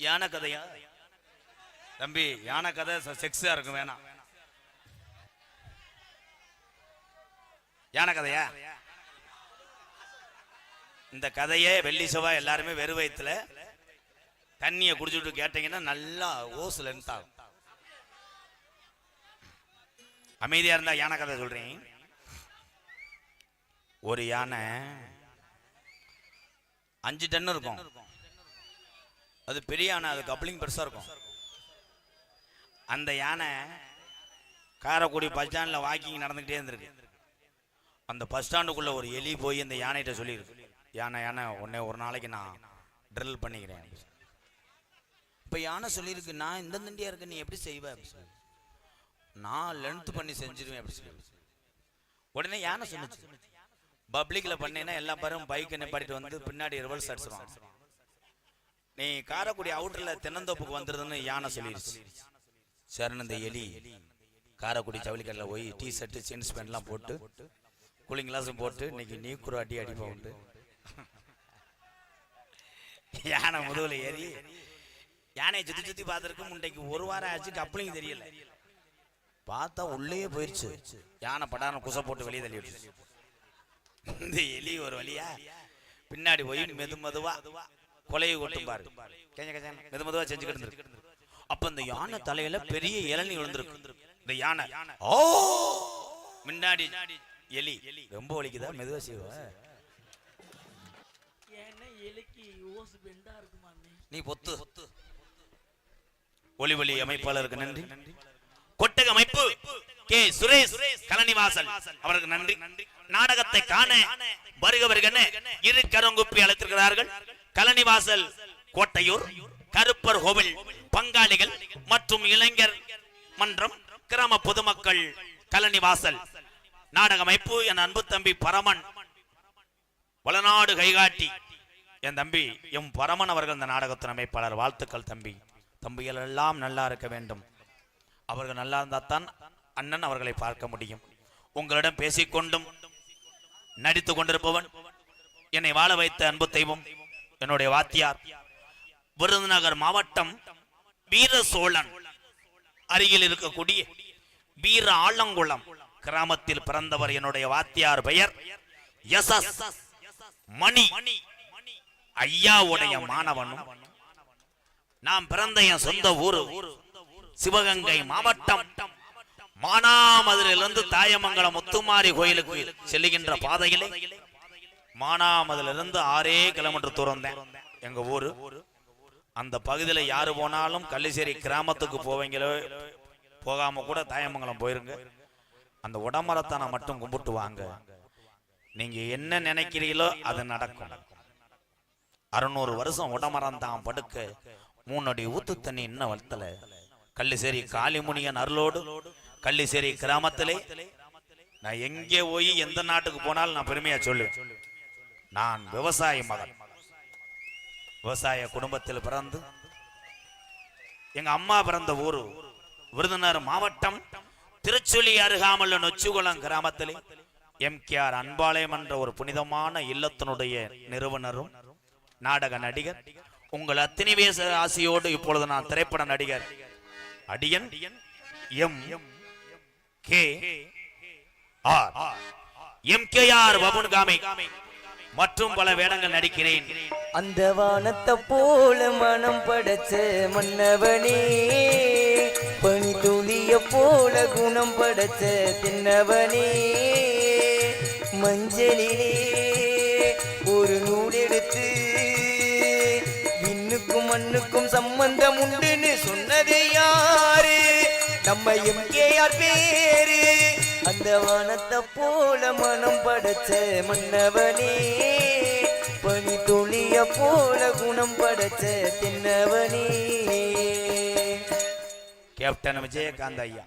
யானை கதையா? தம்பி யானை கதை செக்ஸா இருக்கும் வேணாம். யானை கதையா? இந்த கதையே வெள்ளி செவ்வாய் எல்லாருமே வெறு வயித்துல தண்ணியை குடிச்சுட்டு கேட்டீங்கன்னா நல்லா ஓசு லென்த் ஆகும். அமைதியா இருந்தா யானை கதை சொல்றேன் ஒரு யானை அஞ்சு டன் இருக்கும். அது பெரிய யானை அது கப்ளிங் பெருசாக இருக்கும். அந்த யானை காரைக்குடி பஸ் ஸ்டாண்டில் வாக்கிங் நடந்துக்கிட்டே இருந்திருக்கு. அந்த பஸ் ஸ்டாண்டுக்குள்ளே ஒரு எலி போய் அந்த யானைகிட்ட சொல்லியிருக்கு யானை யானை உடனே ஒரு நாளைக்கு நான் ட்ரில் பண்ணிக்கிறேன். இப்போ யானை சொல்லியிருக்கு நான் இந்த தண்டியாக இருக்க நீ எப்படி செய்வ? அப்படி நான் லென்த் பண்ணி செஞ்சிருவேன். அப்படி சொல்லி. உடனே யானை சொன்னிச்சு. பப்ளிக்கில் பண்ணேன்னா எல்லா பேரும் பைக்கை நிப்பாட்டிட்டு வந்து பின்னாடி ரிவர்ஸ் அடிச்சிருவான். நீ காரைக்குடி அவுட்டர்ல தென்னந்தோப்புக்கு வந்துருதுன்னு யானை சொல்லிடுச்சு சரின்னு இந்த எலி காரைக்குடி ஜவுளிக்கடையில் போய் டி ஷர்ட் ஜீன்ஸ் பேண்ட்லாம் போட்டு கூலிங் கிளாஸும் போட்டு இன்னைக்கு நீ குரு அடி அடிப்பா உண்டு. யானை முதுகுல ஏறி யானையை சுத்தி சுத்தி பார்த்துருக்கு முண்டைக்கு ஒரு வாரம் ஆச்சு கப்பலிங் தெரியல. பார்த்தா உள்ளேயே போயிருச்சு. யானை படான குசை போட்டு வெளியே தள்ளி விட்டுருச்சு இந்த எலி ஒரு வழியா பின்னாடி போய் மெது மெதுவா கொலையை கொட்டும் பாரு. மெது மெதுவா செஞ்சுக்கிட்டு இருக்கு அப்ப இந்த யானை தலையில பெரிய இளநீ விழுந்திருக்கு. இந்த யானை. ஓ! முன்னாடி எலி. ரொம்ப வலிக்குதா? மெதுவா செய்வ. நீ பொத்து. ஒளி ஒளி அமைப்பாளருக்கு நன்றி. கொட்டக அமைப்பு கே. சுரேஷ் கலனிவாசல் அவருக்கு நன்றி. நாடகத்தை காண வருக வருகன இரு கரங்குப்பி அழைத்திருக்கிறார்கள். கலனிவாசல் கோட்டையூர் கருப்பர் கோவில் பங்காளிகள் மற்றும் இளைஞர் மன்றம் கிராம பொதுமக்கள் கலனிவாசல். நாடக அமைப்பு என் அன்பு தம்பி பரமன். வளநாடு கைகாட்டி. என் தம்பி எம் பரமன் அவர்கள் இந்த நாடகத்தின் அமைப்பாளர். வாழ்த்துக்கள் தம்பி. தம்பிகள் எல்லாம் நல்லா இருக்க வேண்டும். அவர்கள் நல்லா இருந்தால் தான் அண்ணன் அவர்களை பார்க்க முடியும். உங்களிடம் பேசிக்கொண்டும் நடித்து கொண்டிருப்பவன் என்னை வாழ வைத்த அன்பு தெய்வம் என்னுடைய வாத்தியார் விருதுநகர் மாவட்டம் வீர சோழன் அருகில் இருக்கக்கூடிய வீர ஆலங்குளம் கிராமத்தில் பிறந்தவர் என்னுடைய வாத்தியார் பெயர் எஸ் எஸ் மணி. ஐயாவுடைய மாணவனும் நாம் பிறந்த என் சொந்த ஊரு சிவகங்கை மாவட்டம் மானாமதுரிலிருந்து தாயமங்கலம் முத்துமாரி கோயிலுக்கு செல்லுகின்ற பாதையிலே மானாமதுரிலிருந்து ஆறே கிலோமீட்டர் தூரம் தான் எங்க ஊரு. அந்த பகுதியில யாரு போனாலும் கள்ளிசேரி கிராமத்துக்கு போவீங்களோ போகாம கூட தாயமங்கலம் போயிருங்க. அந்த உடமரத்தான மட்டும் கும்பிட்டு வாங்க நீங்க என்ன நினைக்கிறீங்களோ அது நடக்கும். அறுநூறு வருஷம் உடமரம் தான் படுக்க மூணு அடி ஊத்து தண்ணி இன்னும் வளர்த்தல கள்ளிசேரி காளிமுனியன் அருளோடு கள்ளிசேரி கிராமத்திலே நான் எங்கே போய் எந்த நாட்டுக்கு போனாலும் நான் பெருமையா சொல்லுவேன். நான் விவசாய மகன். விவசாய குடும்பத்தில் பிறந்து எங்க அம்மா பிறந்த ஊரு விருதுநர் மாவட்டம் திருச்சுழி அருகாமல் நொச்சிகுளம் கிராமத்திலே எம் கே ஆர் அன்பாலயம் என்ற ஒரு புனிதமான இல்லத்தினுடைய நிறுவனரும் நாடக நடிகர் உங்கள் அத்தனை பேச ஆசையோடு இப்பொழுது நான் திரைப்பட நடிகர் அடியன் M. K. R. M K R பபுன்காமி. மற்றும் பல வேடங்கள் நடிக்கிறேன். அந்த வானத்தை போல மனம் படைச்ச மன்னவனே பனி துளிய போல குணம் படைச்ச தின்னவனே மஞ்சளிலே ஒரு நூல் எடுத்து விண்ணுக்கும் மண்ணுக்கும் சம்பந்தம் உண்டுன்னு சொன்னது யாரு? நம்ம எம்கேஆர் பேரு. அந்த வானத்தை போல மனம் படைச்ச மன்னவனே. பனி துளிய போல குணம் படைச்ச தின்னவனே. கேப்டன் விஜயகாந்த் ஐயா.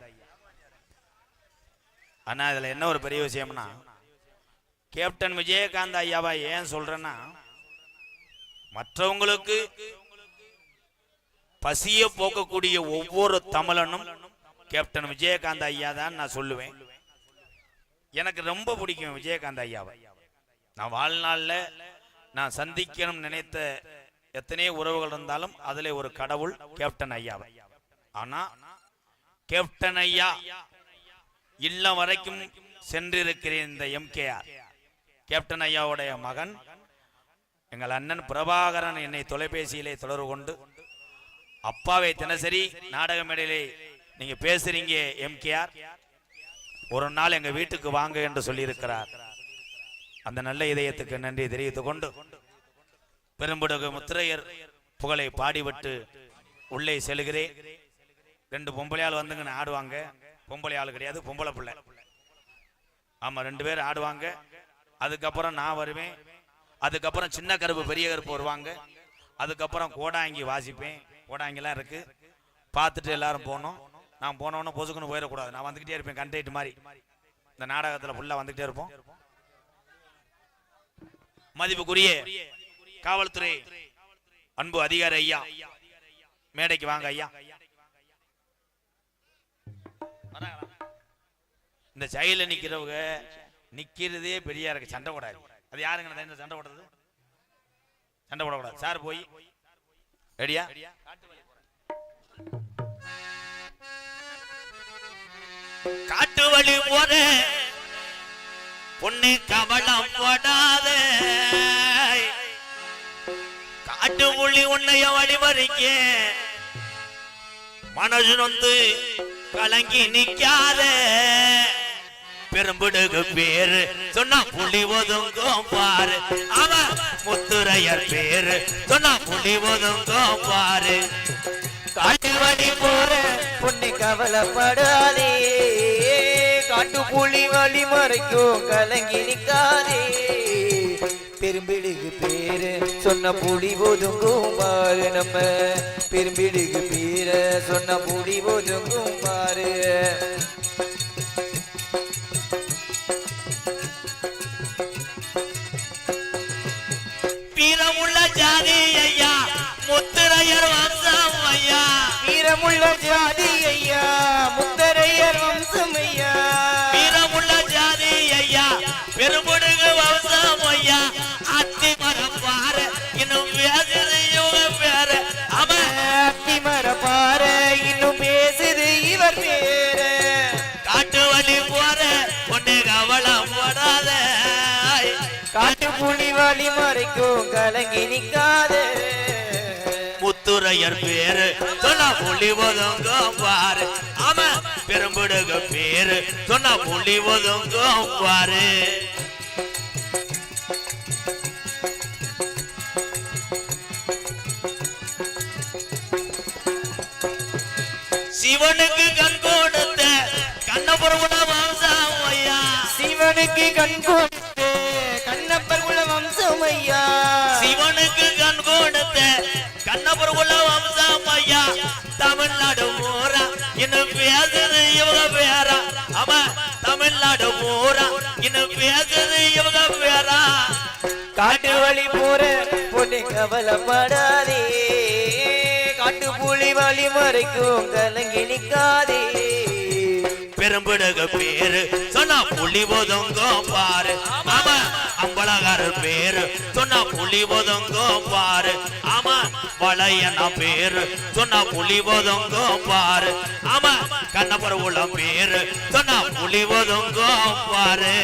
ஆனா இதுல என்ன ஒரு பெரிய விஷயம்னா கேப்டன் விஜயகாந்த் ஐயாவா ஏன் சொல்றேன்னா மற்றவங்களுக்கு பசிய போக்கக்கூடிய ஒவ்வொரு தமிழனும் கேப்டன் விஜயகாந்த் ஐயா தான் நான் சொல்லுவேன். எனக்கு ரொம்ப பிடிக்கும் விஜயகாந்த் ஐயாவை. நான் வாழ்நாளில் நான் சந்திக்கணும் நினைத்த எத்தனையோ உறவுகள் இருந்தாலும் அதிலே ஒரு கடவுள் கேப்டன் ஐயாவை. ஆனா கேப்டன் ஐயா இல்லம் வரைக்கும் சென்றிருக்கிறேன் இந்த எம்கேஆர். கேப்டன் ஐயாவுடைய மகன் எங்கள் அண்ணன் பிரபாகரன் என்னை தொலைபேசியிலே தொடர்பு கொண்டு அப்பாவை தினசரி நாடக மேடையிலே நீங்க பேசுறீங்க எம்கேஆர். ஒரு நாள் எங்க வீட்டுக்கு வாங்க என்று சொல்லியிருக்கிறார். அந்த நல்ல இதயத்துக்கு நன்றி தெரிவித்துக் கொண்டு பெரும்படுகு முத்திரையர் புகழை பாடிவிட்டு உள்ளே செல்கிறேன். ரெண்டு பொம்பளையால் வந்துங்க ஆடுவாங்க. பொம்பளை ஆள் கிடையாது பொம்பளை பிள்ளை. ஆமா ரெண்டு பேர் ஆடுவாங்க. அதுக்கப்புறம் நான் வருவேன். அதுக்கப்புறம் சின்ன கருப்பு பெரிய கருப்பு வருவாங்க. அதுக்கப்புறம் கோடாங்கி வாசிப்பேன். கோடாங்கிலாம் இருக்கு. பார்த்துட்டு எல்லாரும் போனோம் நான் போனோன்னு பொசுக்குன்னு போயிடக்கூடாது. நான் வந்துக்கிட்டே இருப்பேன் கண்டெக்ட் மாதிரி. இந்த நாடகத்தில் ஃபுல்லாக வந்துக்கிட்டே இருப்போம். மதிப்புக்குரிய காவல்துறை அன்பு அதிகாரி ஐயா மேடைக்கு வாங்க ஐயா. இந்த ஜெயில நிக்கிறவங்க நிக்கிறதே பெரியா இருக்கு. சண்டை போடாது அது யாருங்க இந்த சண்டை போடுறது? சண்டை போடக்கூடாது. சார் போய். ரெடியா? காட்டு வழி போற. பொண்ணு கவலம் போடாத. காட்டு புள்ளி உன்னைய வழிமறிக்க. மனசு நொந்து கலங்கி நிக்காத. பெரும்பிடுகு பேரு சொன்னா புலி ஒதுங்கும் பாரு. அவன் முத்துரையர் பேரு சொன்னா புலி ஒதுங்கும் பாரு. காட்டு வழி போற பொண்ணு கவலைப்படாதே. புலி வழி மறைக்கும் கலங்கி நிக்காதே. பெரும்பிடுகு பேரு சொன்ன புலி ஒதுங்கும் பாரு நம்ம. பெரும்பிடுகு பேர சொன்ன புலி ஒதுங்கும் பாரு. வீரமுள்ள ஜாதி ஐயா முத்துரையர் வம்சம் ஐயா. வீரமுள்ள ஜாதி கலங்கி நிக்காதே முத்துரையர் பேரு சொன்னா புலி ஒதுங்க பாரு. அவன் பெரும்படுக பேரு சொன்னா புலி ஒதுங்க பாரு. சிவனுக்கு கண் கொடுத்த கண்ணபுரமுட வம்சம் ஐயா. சிவனுக்கு கண் கொடுத்து கண்ணபுரமுள்ள வம்சம் ஐயா தமிழ்நாடு பூரா இன்னும் பேசுது இவங்க பேரா? அவன் தமிழ்நாடு பூரா இன்னும் பேசுது இவங்க பேரா? காட்டு வழி போற பொண்ணு கவலைப்படாதே. காட்டு புலி வழி மறைக்கும் கலங்கி நிக்காதே. பெரும்பிடுக பேரு சொன்னா புலி ஒதுங்க பாரு. ஆமா அம்பலகாரர் பேரு. சொன்னா புலி ஒதுங்கோ பாரு. ஆமா வளையன பேரு. சொன்னா புலி ஒதுங்கோ பாரு. ஆமா கண்ணபுர உள்ள பேரு. சொன்னா புலி ஒதுங்கோ பாரு.